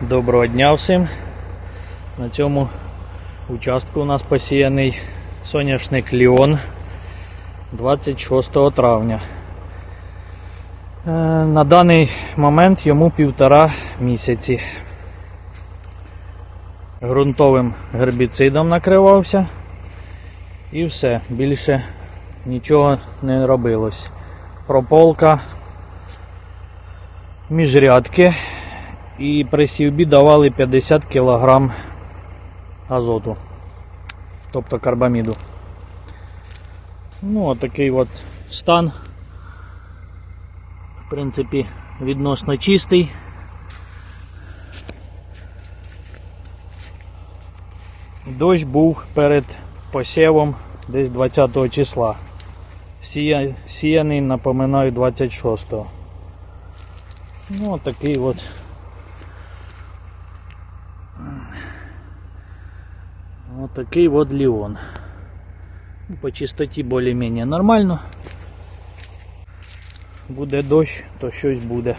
Доброго дня всім. На цьому участку у нас посіяний соняшник Ліон 26 травня. Е, На даний момент йому півтора місяці. Грунтовим гербіцидом накривався і все, більше нічого не робилось. Прополка, міжрядки і при сівбі давали 50 кг азоту, тобто карбаміду. Ну, отакий от стан. В принципі, відносно чистий. Дощ був перед посівом десь 20 числа. Сія, сіяний, напоминаю, 26-го. Ну, отакий от Вот такий вот Леон. Ну, По чистоті більш-менш нормально. Буде дощ, то щось буде.